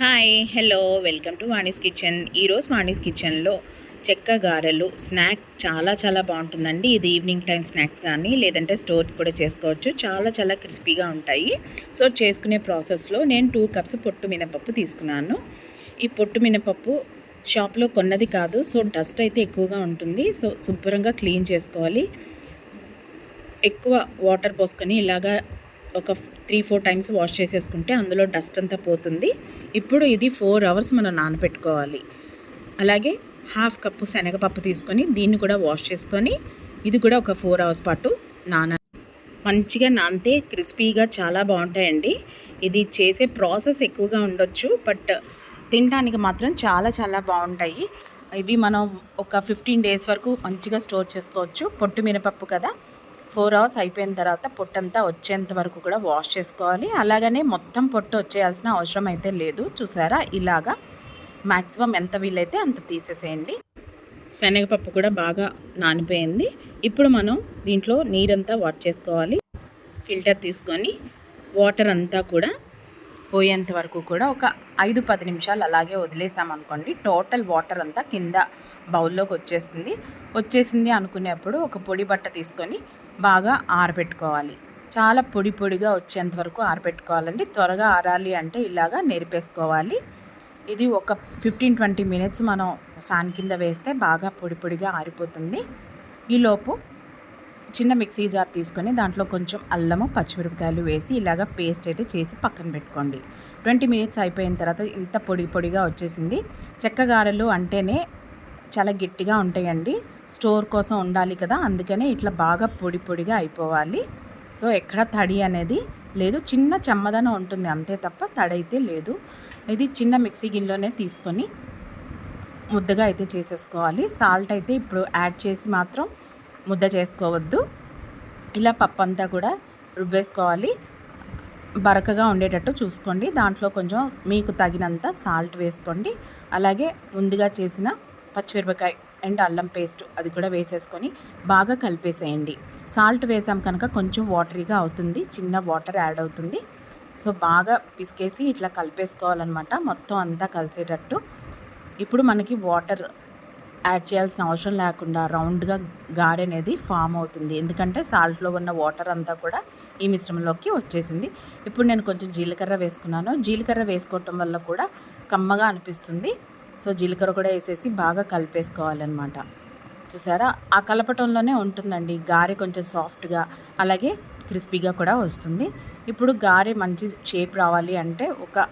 Hi hello welcome to Vani's kitchen ఈరోజు వాణిస్ కిచెన్లో చెక్క గారెలు స్నాక్ చాలా చాలా బాగుంటుందండి. ఇది ఈవినింగ్ టైం స్నాక్స్ కానీ లేదంటే స్టోర్ కూడా చేసుకోవచ్చు. చాలా చాలా క్రిస్పీగా ఉంటాయి. సో చేసుకునే ప్రాసెస్లో నేను టూ కప్స్ పొట్టు మినపప్పు తీసుకున్నాను. ఈ పొట్టు మినపప్పు షాప్లో కొన్నది కాదు సో డస్ట్ అయితే ఎక్కువగా ఉంటుంది. సో శుభ్రంగా క్లీన్ చేసుకోవాలి. ఎక్కువ వాటర్ పోసుకొని ఇలాగా ఒక త్రీ ఫోర్ టైమ్స్ వాష్ చేసేసుకుంటే అందులో డస్ట్ అంతా పోతుంది. ఇప్పుడు ఇది ఫోర్ అవర్స్ మనం నానబెట్టుకోవాలి అలాగే హాఫ్ కప్పు శనగపప్పు తీసుకొని దీన్ని కూడా వాష్ చేసుకొని ఇది కూడా ఒక ఫోర్ అవర్స్ పాటు నాన మంచిగా నానితే క్రిస్పీగా చాలా బాగుంటాయండి. ఇది చేసే ప్రాసెస్ ఎక్కువగా ఉండొచ్చు బట్ తినడానికి మాత్రం చాలా చాలా బాగుంటాయి. ఇవి మనం ఒక ఫిఫ్టీన్ డేస్ వరకు మంచిగా స్టోర్ చేసుకోవచ్చు. పొట్టు మినపప్పు కదా. ఫోర్ అవర్స్ అయిపోయిన తర్వాత పొట్టంతా వచ్చేంత వరకు కూడా వాష్ చేసుకోవాలి. అలాగనే మొత్తం పొట్టు వచ్చేయాల్సిన అవసరం అయితే లేదు. చూసారా? ఇలాగా మ్యాక్సిమం ఎంత వీలైతే అంత తీసేసేయండి. శనగపప్పు కూడా బాగా నానిపోయింది. ఇప్పుడు మనం దీంట్లో నీరంతా వాట్ చేసుకోవాలి. ఫిల్టర్ తీసుకొని వాటర్ అంతా కూడా పోయేంత వరకు కూడా ఒక ఐదు పది నిమిషాలు అలాగే వదిలేసామనుకోండి టోటల్ వాటర్ అంతా కింద బౌల్లోకి వచ్చేస్తుంది. వచ్చేసింది అనుకునేప్పుడు ఒక పొడి బట్ట తీసుకొని బాగా ఆరబెట్టుకోవాలి. చాలా పొడి పొడిగా వచ్చేంత వరకు ఆరబెట్టుకోవాలండి. త్వరగా ఆరాలి అంటే ఇలాగా నేర్పేసుకోవాలి. ఇది ఒక ఫిఫ్టీన్ ట్వంటీ మినిట్స్ మనం ఫ్యాన్ కింద వేస్తే బాగా పొడి పొడిగా ఆరిపోతుంది. ఈలోపు చిన్న మిక్సీ జార్ తీసుకొని దాంట్లో కొంచెం అల్లము పచ్చిమిరపకాయలు వేసి ఇలాగ పేస్ట్ అయితే చేసి పక్కన పెట్టుకోండి. ట్వంటీ మినిట్స్ అయిపోయిన తర్వాత ఇంత పొడి పొడిగా వచ్చేసింది. చెక్కగారెలు అంటేనే చాలా గట్టిగా ఉంటాయండి. స్టోర్ కోసం ఉండాలి కదా అందుకనే ఇట్లా బాగా పొడి పొడిగా అయిపోవాలి. సో ఎక్కడ తడి అనేది లేదు. చిన్న చెమ్మదనం ఉంటుంది అంతే తప్ప తడి అయితే లేదు. ఇది చిన్న మిక్సీ గిన్నెలోనే తీసుకొని ముద్దగా అయితే చేసేసుకోవాలి. సాల్ట్ అయితే ఇప్పుడు యాడ్ చేసి మాత్రం ముద్ద చేసుకోవద్దు. ఇలా పప్పు అంతా కూడా రుబ్బేసుకోవాలి. బరకగా ఉండేటట్టు చూసుకోండి. దాంట్లో కొంచెం మీకు తగినంత సాల్ట్ వేసుకోండి. అలాగే ముందుగా చేసిన పచ్చిమిరపకాయ అండ్ అల్లం పేస్ట్ అది కూడా వేసేసుకొని బాగా కలిపేసేయండి. సాల్ట్ వేసాం కనుక కొంచెం వాటరీగా అవుతుంది చిన్న వాటర్ యాడ్ అవుతుంది. సో బాగా పిసికేసి ఇట్లా కలిపేసుకోవాలన్నమాట మొత్తం అంతా కలిసేటట్టు. ఇప్పుడు మనకి వాటర్ యాడ్ చేయాల్సిన అవసరం లేకుండా రౌండ్గా గారె అనేది ఫామ్ అవుతుంది. ఎందుకంటే సాల్ట్లో ఉన్న వాటర్ అంతా కూడా ఈ మిశ్రమంలోకి వచ్చేసింది. ఇప్పుడు నేను కొంచెం జీలకర్ర వేసుకున్నాను. జీలకర్ర వేసుకోవటం వల్ల కూడా కమ్మగా అనిపిస్తుంది. సో జీలకర్ర కూడా వేసేసి బాగా కలిపేసుకోవాలన్నమాట. చూసారా? ఆ కలపటంలోనే ఉంటుందండి. గారె కొంచెం సాఫ్ట్గా అలాగే క్రిస్పీగా కూడా వస్తుంది. ఇప్పుడు గారె మంచి షేప్ రావాలి అంటే ఒక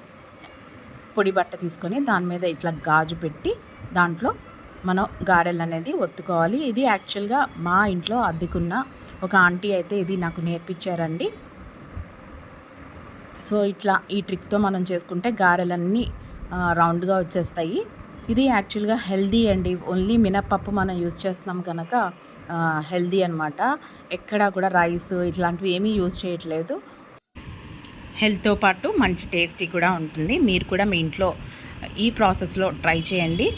పొడి బట్ట తీసుకొని దాని మీద ఇట్లా గాజు పెట్టి దాంట్లో మనం గారెలు అనేది ఒత్తుకోవాలి. ఇది యాక్చువల్గా మా ఇంట్లో అద్దెకున్న ఒక ఆంటీ అయితే ఇది నాకు నేర్పించారండి. సో ఇట్లా ఈ ట్రిక్తో మనం చేసుకుంటే గారెలన్నీ రౌండ్గా వచ్చేస్తాయి. ఇది యాక్చువల్గా హెల్దీ అండి. ఓన్లీ మినప్పప్పు మనం యూజ్ చేస్తున్నాం కనుక హెల్దీ అనమాట ఎక్కడా కూడా రైస్ ఇట్లాంటివి ఏమీ యూజ్ చేయట్లేదు. హెల్త్తో పాటు మంచి టేస్టీ కూడా ఉంటుంది. మీరు కూడా మీ ఇంట్లో ఈ ప్రాసెస్లో ట్రై చేయండి.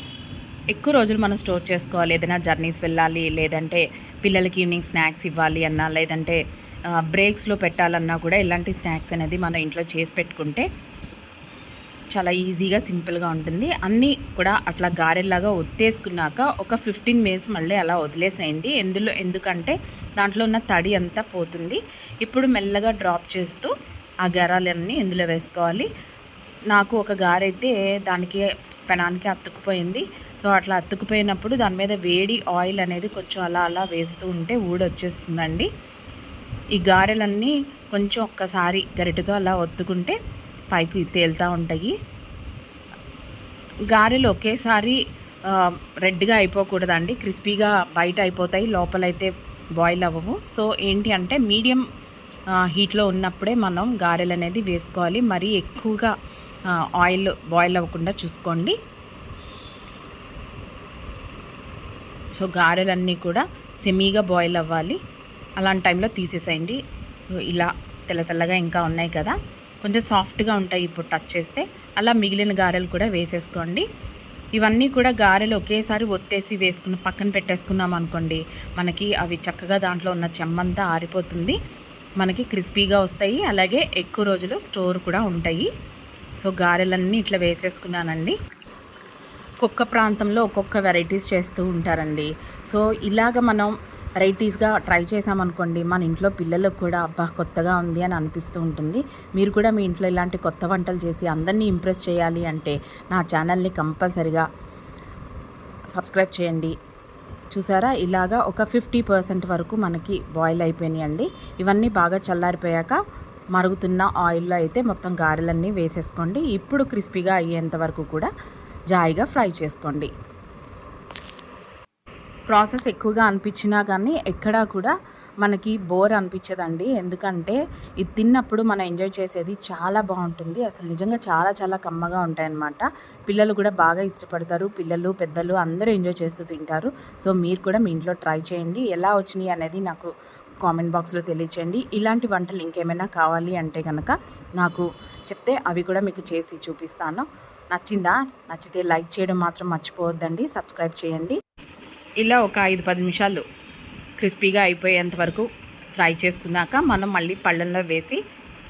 ఎక్కువ రోజులు మనం స్టోర్ చేసుకోవాలి. ఏదైనా జర్నీస్ వెళ్ళాలి లేదంటే పిల్లలకి ఈవినింగ్ స్నాక్స్ ఇవ్వాలి అన్నా లేదంటే బ్రేక్స్లో పెట్టాలన్నా కూడా ఇలాంటి స్నాక్స్ అనేది మనం ఇంట్లో చేసి పెట్టుకుంటే చాలా ఈజీగా సింపుల్గా ఉంటుంది. అన్నీ కూడా అట్లా గారెల్లాగా ఒత్తేసుకున్నాక ఒక ఫిఫ్టీన్ మినిట్స్ మళ్ళీ అలా వదిలేసేయండి. ఎందులో ఎందుకంటే దాంట్లో ఉన్న తడి అంతా పోతుంది. ఇప్పుడు మెల్లగా డ్రాప్ చేస్తూ ఆ గారాలన్నీ ఇందులో వేసుకోవాలి. నాకు ఒక గారైతే దానికి పెనానికి అతుక్కుపోయింది. సో అట్లా అతుక్కుపోయినప్పుడు దాని మీద వేడి ఆయిల్ అనేది కొంచెం అలా అలా వేస్తూ ఉంటే ఊడొచ్చేస్తుందండి. ఈ గారెలన్నీ కొంచెం ఒక్కసారి గరిటతో అలా ఒత్తుకుంటే పైకి తేలుతూ ఉంటాయి. గారెలు ఒకేసారి రెడ్గా అయిపోకూడదండి. క్రిస్పీగా బయట అయిపోతాయి లోపలైతే బాయిల్ అవ్వవు. సో ఏంటి అంటే మీడియం హీట్లో ఉన్నప్పుడే మనం గారెలు అనేది వేసుకోవాలి. మరీ ఎక్కువగా ఆయిల్ బాయిల్ అవ్వకుండా చూసుకోండి. సో గారెలన్నీ కూడా సెమీగా బాయిల్ అవ్వాలి. అలాంటి టైంలో తీసేసేయండి. ఇలా తెల్ల తెల్లగా ఇంకా ఉన్నాయి కదా. కొంచెం సాఫ్ట్గా ఉంటాయి ఇప్పుడు టచ్ చేస్తే. అలా మిగిలిన గారెలు కూడా వేసేసుకోండి. ఇవన్నీ కూడా గారెలు ఒకేసారి ఒత్తేసి వేసుకున్న పక్కన పెట్టేసుకున్నాం అనుకోండి మనకి అవి చక్కగా దాంట్లో ఉన్న చెమ్మంతా ఆరిపోతుంది. మనకి క్రిస్పీగా వస్తాయి. అలాగే ఎక్కువ రోజులు స్టోర్ కూడా ఉంటాయి. సో గారెలన్నీ ఇట్లా వేసేసుకున్నానండి. ఒక్కొక్క ప్రాంతంలో ఒక్కొక్క వెరైటీస్ చేస్తూ ఉంటారండి. సో ఇలాగ మనం వెరైటీస్గా ట్రై చేసామనుకోండి మన ఇంట్లో పిల్లలకు కూడా అబ్బా కొత్తగా ఉంది అని అనిపిస్తూ ఉంటుంది. మీరు కూడా మీ ఇంట్లో ఇలాంటి కొత్త వంటలు చేసి అందరినీ ఇంప్రెస్ చేయాలి అంటే నా ఛానల్ని కంపల్సరిగా సబ్స్క్రైబ్ చేయండి. చూసారా? ఇలాగా ఒక ఫిఫ్టీ పర్సెంట్ వరకు మనకి బాయిల్ అయిపోయినాయండి. ఇవన్నీ బాగా చల్లారిపోయాక మరుగుతున్న ఆయిల్లో అయితే మొత్తం గారెలన్నీ వేసేసుకోండి. ఇప్పుడు క్రిస్పీగా అయ్యేంత వరకు కూడా జాయిగా ఫ్రై చేసుకోండి. ప్రాసెస్ ఎక్కువగా అనిపించినా కానీ ఎక్కడా కూడా మనకి బోర్ అనిపించదండి. ఎందుకంటే ఇది తిన్నప్పుడు మనం ఎంజాయ్ చేసేది చాలా బాగుంటుంది. అసలు నిజంగా చాలా చాలా కమ్మగా ఉంటాయన్నమాట. పిల్లలు కూడా బాగా ఇష్టపడతారు. పిల్లలు పెద్దలు అందరూ ఎంజాయ్ చేస్తూ తింటారు. సో మీరు కూడా మీ ఇంట్లో ట్రై చేయండి. ఎలా వచ్చినాయి అనేది నాకు కామెంట్ బాక్స్లో తెలియచేయండి. ఇలాంటి వంటలు ఇంకేమైనా కావాలి అంటే కనుక నాకు చెప్తే అవి కూడా మీకు చేసి చూపిస్తాను. నచ్చిందా? నచ్చితే లైక్ చేయడం మాత్రం మర్చిపోవద్దండి. సబ్స్క్రైబ్ చేయండి. ఇలా ఒక ఐదు పది నిమిషాలు క్రిస్పీగా అయిపోయేంత వరకు ఫ్రై చేసుకున్నాక మనం మళ్ళీ పళ్ళల్లో వేసి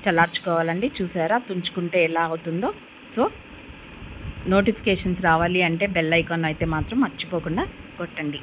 చల్లార్చుకోవాలండి. చూసారా? తుంచుకుంటే ఎలా అవుతుందో. సో నోటిఫికేషన్స్ రావాలి అంటే బెల్ ఐకాన్ అయితే మాత్రం మర్చిపోకుండా కొట్టండి.